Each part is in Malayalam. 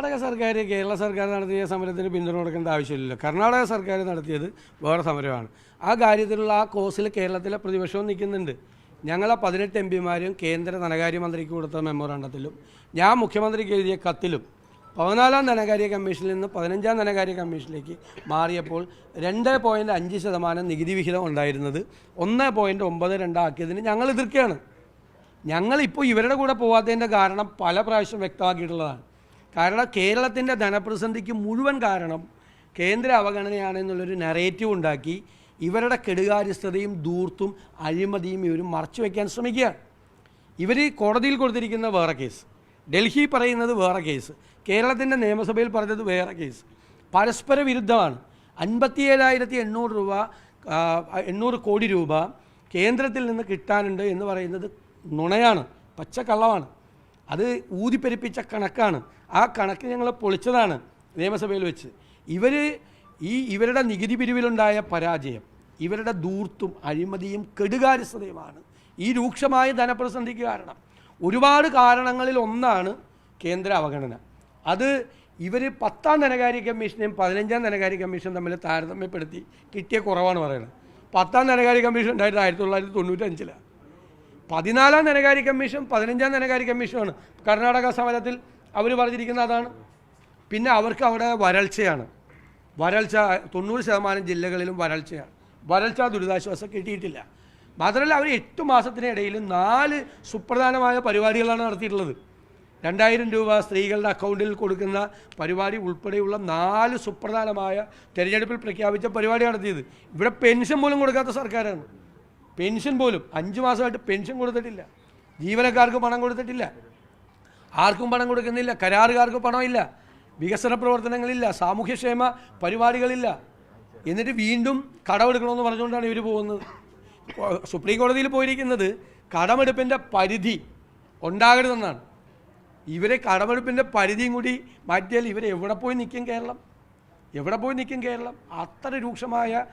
കർണാടക സർക്കാർ കേരള സർക്കാർ നടത്തിയ സമരത്തിന് പിന്തുണ കൊടുക്കേണ്ട ആവശ്യമില്ലല്ലോ. കർണാടക സർക്കാർ നടത്തിയത് വേറെ സമരമാണ്. ആ കാര്യത്തിലുള്ള ആ കോസിൽ കേരളത്തിലെ പ്രതിപക്ഷവും നിൽക്കുന്നുണ്ട്. ഞങ്ങളെ പതിനെട്ട് എം പിമാരും കേന്ദ്ര ധനകാര്യമന്ത്രിക്ക് കൊടുത്ത മെമ്മോറാണ്ടത്തിലും ഞാൻ മുഖ്യമന്ത്രിക്ക് എഴുതിയ കത്തിലും പതിനാലാം ധനകാര്യ കമ്മീഷനിൽ നിന്ന് പതിനഞ്ചാം ധനകാര്യ കമ്മീഷനിലേക്ക് മാറിയപ്പോൾ രണ്ട് പോയിന്റ് അഞ്ച് ശതമാനം നികുതി വിഹിതം ഉണ്ടായിരുന്നത് ഒന്ന് പോയിന്റ് ഒമ്പത് രണ്ടാക്കിയതിന് ഞങ്ങൾ എതിർക്കുകയാണ്. ഞങ്ങളിപ്പോൾ ഇവരുടെ കൂടെ പോകാത്തതിന്റെ കാരണം പല പ്രാവശ്യം വ്യക്തമാക്കിയിട്ടുള്ളതാണ്. കാരണം കേരളത്തിന്റെ ധനപ്രതിസന്ധിക്ക് മുഴുവൻ കാരണം കേന്ദ്ര അവഗണനയാണെന്നുള്ളൊരു നറേറ്റീവ് ഉണ്ടാക്കി ഇവരുടെ കെടുകാര്യസ്ഥതയും ദൂർത്തും അഴിമതിയും ഇവർ മറച്ചു വയ്ക്കാൻ ശ്രമിക്കുകയാണ്. ഇവർ കോടതിയിൽ കൊടുത്തിരിക്കുന്ന വേറെ കേസ് ഡൽഹി പറയുന്നത് വേറെ കേസ് കേരളത്തിന്റെ നിയമസഭയിൽ പറഞ്ഞത് വേറെ കേസ് പരസ്പര വിരുദ്ധമാണ്. അൻപത്തി ഏഴായിരത്തി എണ്ണൂറ് രൂപ എണ്ണൂറ് കോടി രൂപ കേന്ദ്രത്തിൽ നിന്ന് കിട്ടാനുണ്ട് എന്ന് പറയുന്നത് നുണയാണ്. പച്ചക്കള്ളമാണ്. അത് ഊതിപ്പെരിപ്പിച്ച കണക്കാണ്. ആ കണക്ക് ഞങ്ങൾ പൊളിച്ചതാണ് നിയമസഭയിൽ വെച്ച്. ഇവർ ഈ ഇവരുടെ നികുതി പിരിവിലുണ്ടായ പരാജയം ഇവരുടെ ദൂർത്തും അഴിമതിയും കെടുകാര്യസ്ഥതയുമാണ്. ഈ രൂക്ഷമായ ധനപ്രതിസന്ധിക്ക് കാരണം. ഒരുപാട് കാരണങ്ങളിൽ ഒന്നാണ് കേന്ദ്ര അവഗണന. അത് ഇവർ പത്താം ധനകാര്യ കമ്മീഷനെയും പതിനഞ്ചാം ധനകാര്യ കമ്മീഷൻ തമ്മിൽ താരതമ്യപ്പെടുത്തി കിട്ടിയ കുറവാണ് പറയുന്നത്. പത്താം ധനകാര്യ കമ്മീഷൻ ഉണ്ടായിരുന്നത് ആയിരത്തി തൊള്ളായിരത്തി തൊണ്ണൂറ്റഞ്ചിലാണ് പതിനാലാം ധനകാര്യ കമ്മീഷൻ പതിനഞ്ചാം ധനകാര്യ കമ്മീഷനാണ് കർണാടക സമരത്തിൽ അവർ പറഞ്ഞിരിക്കുന്നത് അതാണ്. പിന്നെ അവർക്ക് അവിടെ വരൾച്ചയാണ്. വരൾച്ച തൊണ്ണൂറ് ശതമാനം ജില്ലകളിലും വരൾച്ചയാണ്. വരൾച്ച ദുരിതാശ്വാസം കിട്ടിയിട്ടില്ല. മാത്രമല്ല അവർ എട്ട് മാസത്തിനിടയിൽ നാല് സുപ്രധാനമായ പരിപാടികളാണ് നടത്തിയിട്ടുള്ളത്. രണ്ടായിരം രൂപ സ്ത്രീകളുടെ അക്കൗണ്ടിൽ കൊടുക്കുന്ന പരിപാടി ഉൾപ്പെടെയുള്ള നാല് സുപ്രധാനമായ തിരഞ്ഞെടുപ്പിൽ പ്രഖ്യാപിച്ച പരിപാടി നടത്തിയത്. ഇവിടെ പെൻഷൻ പോലും കൊടുക്കാത്ത സർക്കാരാണ്. പെൻഷൻ പോലും അഞ്ച് മാസമായിട്ട് പെൻഷൻ കൊടുത്തിട്ടില്ല. ജീവനക്കാർക്ക് പണം കൊടുത്തിട്ടില്ല. ആർക്കും പണം കൊടുക്കുന്നില്ല കരാറുകാർക്ക് പണമില്ല വികസന പ്രവർത്തനങ്ങളില്ല സാമൂഹ്യക്ഷേമ പരിപാടികളില്ല. എന്നിട്ട് വീണ്ടും കടമെടുക്കണമെന്ന് പറഞ്ഞുകൊണ്ടാണ് ഇവർ പോകുന്നത്. സുപ്രീം കോടതിയിൽ പോയിരിക്കുന്നത് കടമെടുപ്പിന്റെ പരിധി ഉണ്ടാകരുതെന്നാണ്. ഇവരെ കടമെടുപ്പിന്റെ പരിധിയും കൂടി മാറ്റിയാൽ ഇവരെ എവിടെ പോയി നിൽക്കും കേരളം? എവിടെ പോയി നിൽക്കും കേരളം? അത്ര രൂക്ഷമായ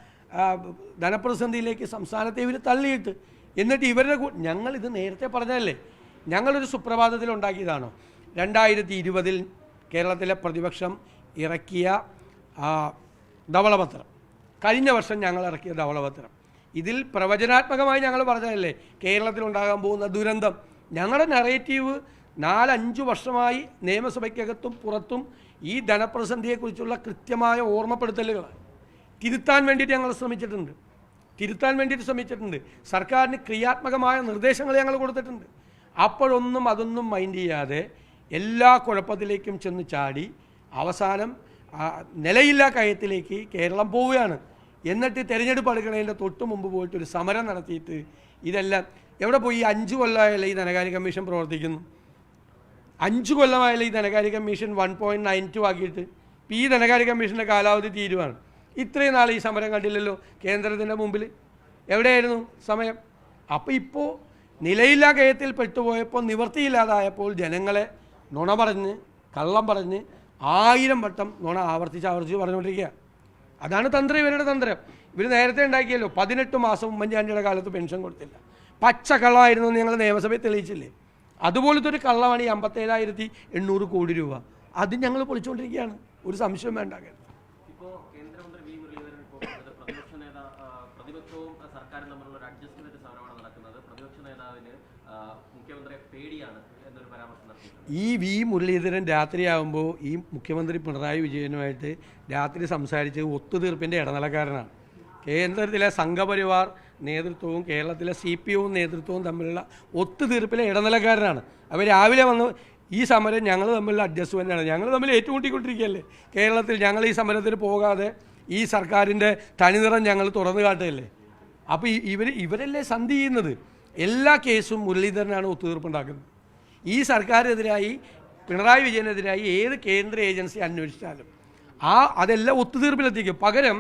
ധനപ്രതിസന്ധിയിലേക്ക് സംസ്ഥാനത്തെ ഇവർ തള്ളിയിട്ട്. എന്നിട്ട് ഇവരുടെ ഞങ്ങളിത് നേരത്തെ പറഞ്ഞതല്ലേ? ഞങ്ങളൊരു സുപ്രഭാതത്തിൽ ഉണ്ടാക്കിയതാണോ രണ്ടായിരത്തി ഇരുപതിൽ കേരളത്തിലെ പ്രതിപക്ഷം ഇറക്കിയ ധവളപത്രം. കഴിഞ്ഞ വർഷം ഞങ്ങൾ ഇറക്കിയ ധവളപത്രം. ഇതിൽ പ്രവചനാത്മകമായി ഞങ്ങൾ പറഞ്ഞതല്ലേ കേരളത്തിലുണ്ടാകാൻ പോകുന്ന ദുരന്തം. ഞങ്ങളുടെ നറേറ്റീവ് നാലഞ്ച് വർഷമായി നിയമസഭയ്ക്കകത്തും പുറത്തും ഈ ധനപ്രതിസന്ധിയെക്കുറിച്ചുള്ള കൃത്യമായ ഓർമ്മപ്പെടുത്തലുകൾ തിരുത്താൻ വേണ്ടിയിട്ട് ഞങ്ങൾ ശ്രമിച്ചിട്ടുണ്ട്. തിരുത്താൻ വേണ്ടിയിട്ട് ശ്രമിച്ചിട്ടുണ്ട്. സർക്കാരിന് ക്രിയാത്മകമായ നിർദ്ദേശങ്ങൾ ഞങ്ങൾ കൊടുത്തിട്ടുണ്ട്. അപ്പോഴൊന്നും അതൊന്നും മൈൻഡ് ചെയ്യാതെ എല്ലാ കുഴപ്പത്തിലേക്കും ചെന്ന് ചാടി അവസാനം നിലയില്ല കയത്തിലേക്ക് കേരളം പോവുകയാണ്. എന്നിട്ട് തിരഞ്ഞെടുപ്പ് അടുക്കണതിന്റെ തൊട്ട് മുമ്പ് പോയിട്ട് ഒരു സമരം നടത്തിയിട്ട് ഇതെല്ലാം എവിടെ പോയി? അഞ്ച് കൊല്ലമായല്ലേ ഈ ധനകാര്യ കമ്മീഷൻ പ്രവർത്തിക്കുന്നു. അഞ്ച് കൊല്ലമായാലും ഈ ധനകാര്യ commission one point nine two ആക്കിയിട്ട് ഈ ധനകാര്യ കമ്മീഷന്റെ കാലാവധി തീരുവാണ്. ഇത്രയും നാൾ ഈ സമരം കണ്ടില്ലല്ലോ കേന്ദ്രത്തിന്റെ മുമ്പിൽ എവിടെയായിരുന്നു സമയം? അപ്പോൾ ഇപ്പോൾ നിലയില്ലാ കയത്തിൽ പെട്ടുപോയപ്പോൾ നിവൃത്തിയില്ലാതായപ്പോൾ ജനങ്ങളെ നുണ പറഞ്ഞ് കള്ളം പറഞ്ഞ് ആയിരം വട്ടം നുണ ആവർത്തിച്ച് ആവർത്തിച്ച് പറഞ്ഞുകൊണ്ടിരിക്കുക അതാണ് തന്ത്രം ഇവരുടെ തന്ത്രം. ഇവർ നേരത്തെ ഉണ്ടാക്കിയല്ലോ പതിനെട്ട് മാസം ഉമ്മൻചാണ്ടിയുടെ കാലത്ത് പെൻഷൻ കൊടുത്തില്ല. പച്ച കള്ളമായിരുന്നു ഞങ്ങൾ നിയമസഭയിൽ തെളിയിച്ചില്ലേ? അതുപോലത്തെ ഒരു കള്ളമാണ് ഈ അമ്പത്തേഴായിരത്തി എണ്ണൂറ് കോടി രൂപ. അത് ഞങ്ങൾ പൊളിച്ചുകൊണ്ടിരിക്കുകയാണ് ഒരു സംശയം വേണ്ട കേട്ടോ ഇപ്പോ കേന്ദ്രമന്ത്രി വി മുരളീധരൻ ഇപ്പോൾ പ്രതിപക്ഷ നേതാവ് പ്രതിപക്ഷവും സർക്കാരും തമ്മിലുള്ള ഒരു അഡ്ജസ്റ്റ്മെന്റ് പേടിയാണ് എന്നൊരു പരാമർശം ഈ വി മുരളീധരൻ രാത്രിയാവുമ്പോൾ ഈ മുഖ്യമന്ത്രി പിണറായി വിജയനുമായിട്ട് രാത്രി സംസാരിച്ച് ഒത്തുതീർപ്പിന്റെ ഇടനിലക്കാരനാണ്. കേന്ദ്രത്തിലെ സംഘപരിവാർ നേതൃത്വവും കേരളത്തിലെ സി പി ഒവും നേതൃത്വവും തമ്മിലുള്ള ഒത്തുതീർപ്പിലെ ഇടനിലക്കാരനാണ്. അവർ രാവിലെ വന്ന് ഈ സമരം ഞങ്ങൾ തമ്മിലുള്ള അഡ്ജസ്റ്റ്മെന്റാണ് ഞങ്ങൾ തമ്മിൽ ഏറ്റുമുട്ടിക്കൊണ്ടിരിക്കുകയല്ലേ? കേരളത്തിൽ ഞങ്ങൾ ഈ സമരത്തിന് പോകാതെ ഈ സർക്കാരിന്റെ തനിനിറം ഞങ്ങൾ തുറന്നു കാട്ടുകയല്ലേ? അപ്പോൾ ഇവർ ഇവരല്ലേ സന്ധി ചെയ്യുന്നത് എല്ലാ കേസും മുരളീധരനാണ് ഒത്തുതീർപ്പുണ്ടാക്കുന്നത്. ഈ സർക്കാരിനെതിരായി പിണറായി വിജയനെതിരായി ഏത് കേന്ദ്ര ഏജൻസി അന്വേഷിച്ചാലും ആ അതെല്ലാം ഒത്തുതീർപ്പിലെത്തിക്കും. പകരം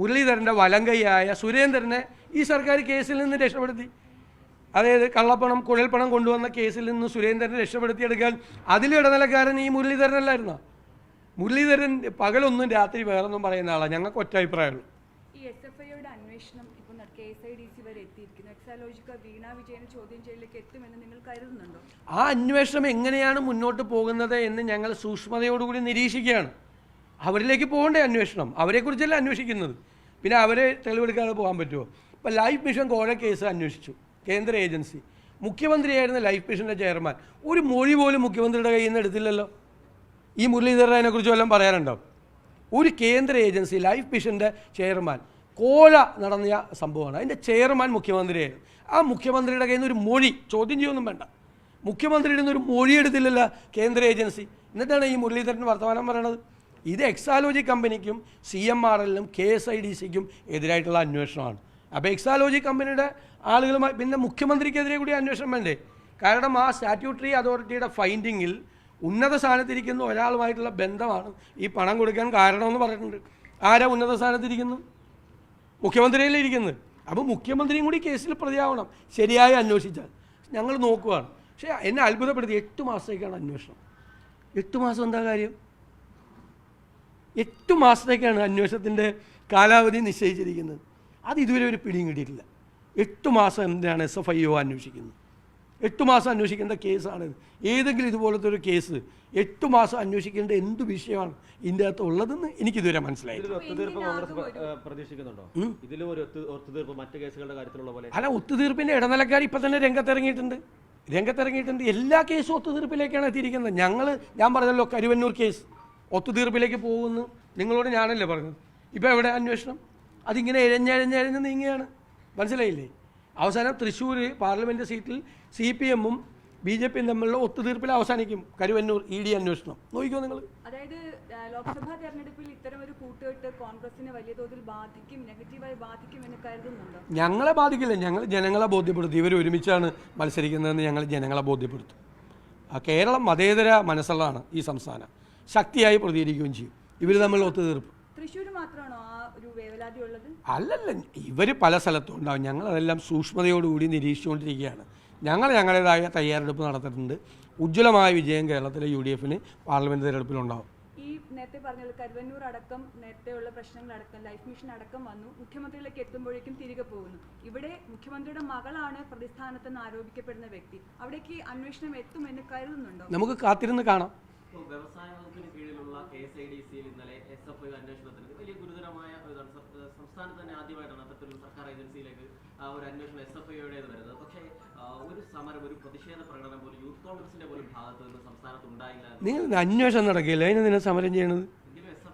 മുരളീധരന്റെ വലങ്കൈയായ സുരേന്ദ്രനെ ഈ സർക്കാർ കേസിൽ നിന്ന് രക്ഷപ്പെടുത്തി. അതായത് കള്ളപ്പണം കുഴൽപ്പണം കൊണ്ടുവന്ന കേസിൽ നിന്ന് സുരേന്ദ്രനെ രക്ഷപ്പെടുത്തിയെടുക്കാൻ അതിലിടനിലക്കാരൻ ഈ മുരളീധരനല്ലായിരുന്നു? മുരളീധരൻ പകലൊന്നും രാത്രി വേറൊന്നും പറയുന്ന ആളാണ് ഞങ്ങൾക്ക് ഒറ്റ അഭിപ്രായമുള്ളൂ. ചോദ്യം നിങ്ങൾ കരുതുന്നുണ്ടോ? ആ അന്വേഷണം എങ്ങനെയാണ് മുന്നോട്ട് പോകുന്നത് എന്ന് ഞങ്ങൾ സൂക്ഷ്മതയോടുകൂടി നിരീക്ഷിക്കുകയാണ്. അവരിലേക്ക് പോകണ്ടേ അന്വേഷണം. അവരെക്കുറിച്ചല്ല അന്വേഷിക്കുന്നത്? പിന്നെ അവരെ തെളിവെടുക്കാതെ പോകാൻ പറ്റുമോ? ഇപ്പോൾ ലൈഫ് മിഷൻ കോഴ കേസ് അന്വേഷിച്ചു. കേന്ദ്ര ഏജൻസി. മുഖ്യമന്ത്രിയായിരുന്ന ലൈഫ് മിഷന്റെ ചെയർമാൻ. ഒരു മൊഴി പോലും മുഖ്യമന്ത്രിയുടെ കയ്യിൽ നിന്ന് എടുത്തില്ലല്ലോ. ഈ മുരളീധരനെ കുറിച്ച് വല്ലതും പറയാനുണ്ടോ? ഒരു കേന്ദ്ര ഏജൻസി ലൈഫ് മിഷന്റെ ചെയർമാൻ കോഴ നടന്ന സംഭവമാണ്. അതിന്റെ ചെയർമാൻ മുഖ്യമന്ത്രിയായിരുന്നു. ആ മുഖ്യമന്ത്രിയുടെ കയ്യിൽ നിന്ന് ഒരു മൊഴി ചോദ്യം ചെയ്യൊന്നും വേണ്ട. മുഖ്യമന്ത്രിയുടെ നിന്ന് ഒരു മൊഴി എടുത്തില്ലല്ലോ കേന്ദ്ര ഏജൻസി. എന്നിട്ടാണ് ഈ മുരളീധരൻ വർത്തമാനം പറയണത്. ഇത് എക്സാലോജി കമ്പനിക്കും സി എം ആർ എല്ലിനും കെ എസ് ഐ ഡി സിക്കും എതിരായിട്ടുള്ള അന്വേഷണമാണ്. അപ്പോൾ എക്സാലോജി കമ്പനിയുടെ ആളുകളുമായി പിന്നെ മുഖ്യമന്ത്രിക്കെതിരെ കൂടി അന്വേഷണം വേണ്ടേ? കാരണം ആ സ്റ്റാറ്റ്യൂട്ടറി അതോറിറ്റിയുടെ ഫൈൻഡിങ്ങിൽ ഉന്നത സ്ഥാനത്തിരിക്കുന്ന ഒരാളുമായിട്ടുള്ള ബന്ധമാണ് ഈ പണം കൊടുക്കാൻ കാരണമെന്ന് പറഞ്ഞിട്ടുണ്ട്. ആരാ ഉന്നത സ്ഥാനത്തിരിക്കുന്നു? മുഖ്യമന്ത്രിയല്ലേ ഇരിക്കുന്നത് അപ്പോൾ മുഖ്യമന്ത്രിയും കൂടി കേസിൽ പ്രതിയാവണം. ശരിയായി അന്വേഷിച്ചാൽ. ഞങ്ങൾ നോക്കുകയാണ് പക്ഷേ എന്നെ അത്ഭുതപ്പെടുത്തി. എട്ട് മാസത്തേക്കാണ് അന്വേഷണം. എട്ട് മാസം എന്താ കാര്യം? എട്ട് മാസത്തേക്കാണ് അന്വേഷണത്തിന്റെ കാലാവധി നിശ്ചയിച്ചിരിക്കുന്നത്. അത് ഇതുവരെ ഒരു പിടിയും കിട്ടിയിട്ടില്ല. എട്ട് മാസം എന്തിനാണ് എസ് എഫ് ഐ ഒ അന്വേഷിക്കുന്നത്? എട്ട് മാസം അന്വേഷിക്കേണ്ട കേസാണിത് ഏതെങ്കിലും ഇതുപോലത്തെ ഒരു കേസ് എട്ട് മാസം അന്വേഷിക്കേണ്ട എന്ത് വിഷയമാണ് ഇതിന്റെ അകത്ത് ഉള്ളതെന്ന് എനിക്കിതുവരെ മനസ്സിലായില്ല ഇതിലൊരു കോൺഗ്രസ് പ്ര- ഇതിലും ഒരു ഒത്തു- ഒത്തുതീർപ്പ് മറ്റ് കേസുകളുടെ കാര്യത്തിലുള്ള പോലെ. അല്ല ഒത്തുതീർപ്പിന്റെ ഇടനിലക്കാർ ഇപ്പം തന്നെ രംഗത്തിറങ്ങിയിട്ടുണ്ട്. രംഗത്തിറങ്ങിയിട്ടുണ്ട്. എല്ലാ കേസും ഒത്തുതീർപ്പിലേക്കാണ് എത്തിയിരിക്കുന്നത്. ഞങ്ങൾ ഞാൻ പറഞ്ഞല്ലോ കരുവന്നൂർ കേസ്. ഒത്തുതീർപ്പിലേക്ക് പോകുന്നു. നിങ്ങളോട് ഞാനല്ലേ പറഞ്ഞത്? ഇപ്പോൾ എവിടെ അന്വേഷണം? അതിങ്ങനെ എഴഞ്ഞഴഞ്ഞഴഞ്ഞ് നീങ്ങുകയാണ്. മനസ്സിലായില്ലേ? അവസാനം തൃശ്ശൂർ പാർലമെന്റ് സീറ്റിൽ സി പി എമ്മും ബി ജെ പിയും തമ്മിലുള്ള ഒത്തുതീർപ്പിൽ അവസാനിക്കും കരുവന്നൂർ ഇ ഡി അന്വേഷണം. നോക്കിക്കോ നിങ്ങൾ അതായത് ലോക്സഭാ തെരഞ്ഞെടുപ്പിൽ ഇത്തരം ഒരു കൂട്ടുകെട്ട് കോൺഗ്രസിനെ വലിയ തോതിൽ ബാധിക്കും നെഗറ്റീവായി ബാധിക്കും എന്ന് കരുതുന്നുണ്ട്? ഞങ്ങളെ ബാധിക്കില്ല. ഞങ്ങൾ ജനങ്ങളെ ബോധ്യപ്പെടുത്തും. ഇവർ ഒരുമിച്ചാണ് മത്സരിക്കുന്നതെന്ന് ഞങ്ങൾ ജനങ്ങളെ ബോധ്യപ്പെടുത്തും. കേരളം മതേതര മനസ്സുള്ളതാണ് ഈ സംസ്ഥാനം. ശക്തിയായി പ്രതികരിക്കുകയും ചെയ്യും. ഇവർ തമ്മിൽ ഒത്തുതീർപ്പ്. തൃശ്ശൂർ മാത്രമാണോ ആ ഒരു വേവലാതി ഉള്ളത് അല്ലല്ല ഇവർ പല സ്ഥലത്തും ഉണ്ടാവും. ഞങ്ങളതെല്ലാം സൂക്ഷ്മതയോടുകൂടി നിരീക്ഷിച്ചുകൊണ്ടിരിക്കുകയാണ്. ഞങ്ങൾ ഞങ്ങളുടേതായ തയ്യാറെടുപ്പ് നടത്തിയിട്ടുണ്ട്. ഉജ്ജ്വലമായ വിജയം കേരളത്തിലെ യു ഡി എഫിന് പാർലമെന്റ് തെരഞ്ഞെടുപ്പിലുണ്ടാവും. ഈ നേരത്തെ പറഞ്ഞ കരുവന്നൂർ അടക്കം നേരത്തെയുള്ള പ്രശ്നങ്ങൾ അടക്കം ലൈഫ് മിഷൻ അടക്കം വന്നു. മുഖ്യമന്ത്രിയിലേക്ക് എത്തുമ്പോഴേക്കും തിരികെ പോകുന്നു. ഇവിടെ മുഖ്യമന്ത്രിയുടെ മകളാണ് പ്രതിസ്ഥാനത്തെന്ന് ആരോപിക്കപ്പെടുന്ന വ്യക്തി. അവിടേക്ക് അന്വേഷണം എത്തുമെന്ന് കരുതുന്നുണ്ടോ? നമുക്ക് കാത്തിരുന്ന് കാണാം. വ്യവസായ വകുപ്പിന് കീഴിലുള്ള കെ എസ് ഐ ഡി സിയിൽ ഇന്നലെ എസ് എഫ് ഐ അന്വേഷണത്തിന് വലിയ ഗുരുതരമായ ഒരു ഇതാണ്. സം- സംസ്ഥാനത്ത് തന്നെ ആദ്യമായിട്ടാണ് അത്തരത്തിലൊരു സർക്കാർ ഏജൻസിയിലേക്ക് ആ ഒരു അന്വേഷണം എസ് എഫ് ഐയുടേത് വരുന്നത്. പക്ഷേ ഒരു സമരം ഒരു പ്രതിഷേധ പ്രകടനം പോലും യൂത്ത് കോൺഗ്രസിന്റെ പോലും ഭാഗത്ത് നിന്ന് സംസ്ഥാനത്ത് ഉണ്ടായില്ല നിങ്ങൾ അന്വേഷണം നടക്കില്ല? അതിന് നിന്നെ സമരം ചെയ്യണത്?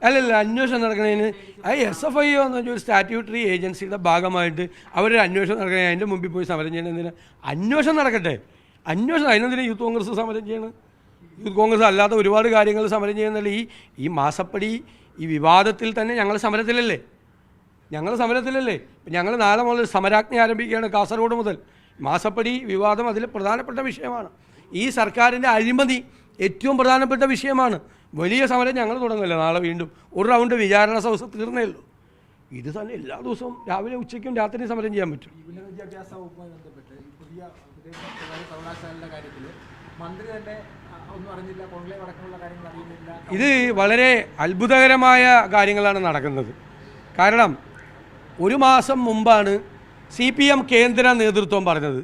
അല്ലല്ല അന്വേഷണം നടക്കുന്നതിന് ആ എസ് എഫ് ഐ എന്ന് വെച്ചാൽ ഒരു സ്റ്റാറ്റ്യൂട്ടറി ഏജൻസിയുടെ ഭാഗമായിട്ട് അവരൊരു അന്വേഷണം നടക്കണേ അതിന്റെ മുമ്പിൽ പോയി സമരം ചെയ്യണതിന് അന്വേഷണം നടക്കട്ടെ. അന്വേഷണം അതിനെന്തിനാ യൂത്ത് കോൺഗ്രസ് സമരം ചെയ്യണം യൂത്ത് കോൺഗ്രസ് അല്ലാത്ത ഒരുപാട് കാര്യങ്ങൾ സമരം ചെയ്യുന്നില്ല? ഈ ഈ മാസപ്പടി ഈ വിവാദത്തിൽ തന്നെ ഞങ്ങൾ സമരത്തിലല്ലേ? ഞങ്ങൾ സമരത്തിലല്ലേ? ഞങ്ങൾ നാളെ മുതൽ സമരാജ്ഞ ആരംഭിക്കുകയാണ് കാസർഗോഡ് മുതൽ. മാസപ്പടി വിവാദം അതിൽ പ്രധാനപ്പെട്ട വിഷയമാണ്. ഈ സർക്കാരിന്റെ അഴിമതി ഏറ്റവും പ്രധാനപ്പെട്ട വിഷയമാണ്. വലിയ സമരം ഞങ്ങൾ തുടങ്ങില്ല നാളെ വീണ്ടും. ഒരു റൗണ്ട് വിചാരണ സൗസ് തീർന്നേ ഉള്ളൂ. ഇത് തന്നെ എല്ലാ ദിവസവും രാവിലെ ഉച്ചയ്ക്കും രാത്രിയും സമരം ചെയ്യാൻ പറ്റും. ഈ ഉന്നത വിദ്യാഭ്യാസ വകുപ്പുമായി ബന്ധപ്പെട്ട് പുതിയ സർവകലാശാലയുടെ കാര്യത്തിൽ മന്ത്രി തന്നെ ഒന്നും അറിഞ്ഞില്ല കോൺക്ലേവ് അടക്കമുള്ള കാര്യങ്ങൾ അറിയുന്നില്ല. ഇത് വളരെ അത്ഭുതകരമായ കാര്യങ്ങളാണ് നടക്കുന്നത്. കാരണം ഒരു മാസം മുമ്പാണ് സി പി എം കേന്ദ്ര നേതൃത്വം പറഞ്ഞത്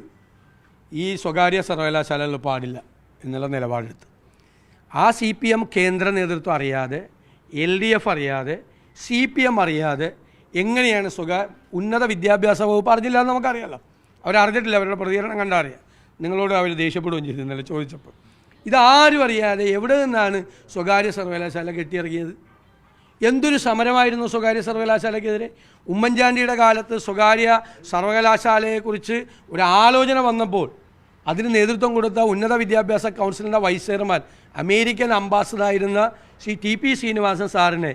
ഈ സ്വകാര്യ സർവകലാശാലകൾ പാടില്ല എന്നുള്ള നിലപാടെടുത്ത്. ആ സി പി എം കേന്ദ്ര നേതൃത്വം അറിയാതെ എൽ ഡി എഫ് അറിയാതെ സി പി എം അറിയാതെ എങ്ങനെയാണ് സ്വകാ ഉന്നത വിദ്യാഭ്യാസ വകുപ്പ് അറിഞ്ഞില്ല എന്ന് നമുക്കറിയാമല്ലോ അവരറിഞ്ഞിട്ടില്ല അവരുടെ പ്രതികരണം കണ്ടറിയാം. നിങ്ങളോട് അവർ ദേഷ്യപ്പെടുകയും ചെയ്തു ഇന്നലെ ചോദിച്ചപ്പോൾ. ഇതാരും അറിയാതെ എവിടെ നിന്നാണ് സ്വകാര്യ സർവകലാശാല കെട്ടിയിറങ്ങിയത്? എന്തൊരു സമരമായിരുന്നു സ്വകാര്യ സർവകലാശാലയ്ക്കെതിരെ? ഉമ്മൻചാണ്ടിയുടെ കാലത്ത് സ്വകാര്യ സർവകലാശാലയെക്കുറിച്ച് ഒരു ആലോചന വന്നപ്പോൾ അതിന് നേതൃത്വം കൊടുത്ത ഉന്നത വിദ്യാഭ്യാസ കൗൺസിലിന്റെ വൈസ് ചെയർമാൻ അമേരിക്കൻ അംബാസഡറായിരുന്ന ശ്രീ ടി പി ശ്രീനിവാസൻ സാറിനെ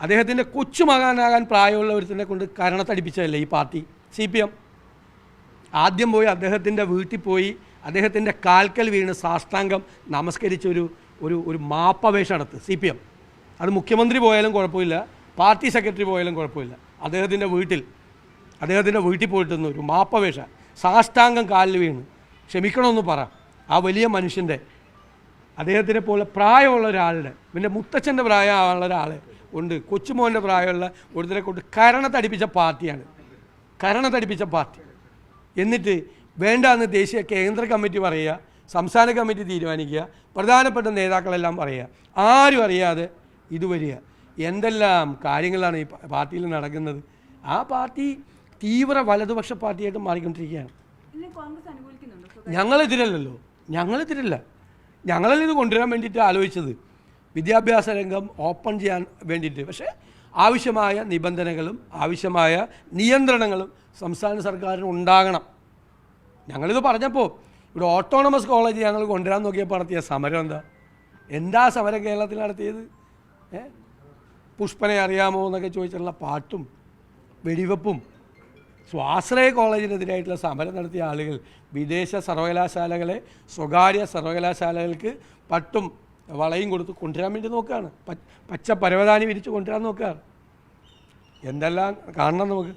അദ്ദേഹത്തിന്റെ കൊച്ചുമകാനാകാൻ പ്രായമുള്ള ഒരുത്തിനെ കൊണ്ട് കരണത്തടിപ്പിച്ചതല്ലേ ഈ പാർട്ടി? C P M. ആദ്യം പോയി അദ്ദേഹത്തിന്റെ വീട്ടിൽ പോയി അദ്ദേഹത്തിന്റെ കാൽക്കൽ വീണ് സാഷ്ടാംഗം നമസ്കരിച്ചൊരു ഒരു ഒരു മാപ്പപേക്ഷ നടത്ത്. C P M. അത് മുഖ്യമന്ത്രി പോയാലും കുഴപ്പമില്ല പാർട്ടി സെക്രട്ടറി പോയാലും കുഴപ്പമില്ല. അദ്ദേഹത്തിന്റെ വീട്ടിൽ അദ്ദേഹത്തിന്റെ വീട്ടിൽ പോയിട്ടൊന്ന് ഒരു മാപ്പവേഷ സാഷ്ടാംഗം കാലിൽ വീണ്. ക്ഷമിക്കണമെന്ന് പറ. ആ വലിയ മനുഷ്യന്റെ അദ്ദേഹത്തിനെ പോലെ പ്രായമുള്ള ഒരാളുടെ പിന്നെ മുത്തച്ഛന്റെ പ്രായമുള്ള ഒരാളെ ഉണ്ട്. കൊച്ചുമോന്റെ പ്രായമുള്ള ഒരുത്തരെ കൊണ്ട് കരണത്തടിപ്പിച്ച പാർട്ടിയാണ്. കരണത്തടിപ്പിച്ച പാർട്ടി. എന്നിട്ട് വേണ്ടാന്ന് ദേശീയ കേന്ദ്ര കമ്മിറ്റി പറയുക സംസ്ഥാന കമ്മിറ്റി തീരുമാനിക്കുക പ്രധാനപ്പെട്ട നേതാക്കളെല്ലാം പറയുക. ആരും അറിയാതെ ഇത് വരിക. എന്തെല്ലാം കാര്യങ്ങളാണ് ഈ പാർട്ടിയിൽ നടക്കുന്നത്? ആ പാർട്ടി തീവ്ര വലതുപക്ഷ പാർട്ടിയായിട്ട് മാറിക്കൊണ്ടിരിക്കുകയാണ്. ഞങ്ങളെതിരല്ലോ ഞങ്ങളെതിരല്ലല്ലോ. ഞങ്ങളെതിരല്ല. ഞങ്ങളല്ല ഇത് കൊണ്ടുവരാൻ വേണ്ടിയിട്ട് ആലോചിച്ചത്? വിദ്യാഭ്യാസ രംഗം ഓപ്പൺ ചെയ്യാൻ വേണ്ടിയിട്ട്. പക്ഷേ ആവശ്യമായ നിബന്ധനകളും ആവശ്യമായ നിയന്ത്രണങ്ങളും സംസ്ഥാന സർക്കാരിന് ഉണ്ടാകണം. ഞങ്ങളിത് പറഞ്ഞപ്പോൾ ഇവിടെ ഓട്ടോണമസ് കോളേജ് ഞങ്ങൾ കൊണ്ടുവരാൻ നോക്കിയപ്പോൾ നടത്തിയ സമരം എന്താ? എന്താ സമരം കേരളത്തിൽ നടത്തിയത്? പുഷ്പനെ അറിയാമോ എന്നൊക്കെ ചോദിച്ചിട്ടുള്ള പാട്ടും വെടിവെപ്പും സ്വാശ്രയ കോളേജിനെതിരായിട്ടുള്ള സമരം നടത്തിയ ആളുകൾ വിദേശ സർവകലാശാലകളെ സ്വകാര്യ സർവകലാശാലകൾക്ക് പട്ടും വളയും കൊടുത്ത് കൊണ്ടുവരാൻ വേണ്ടി നോക്കുകയാണ്. പച്ച പരവതാനി വിരിച്ച് കൊണ്ടുവരാൻ നോക്കുകയാണ്. എന്തെല്ലാം കാണണം നമുക്ക്?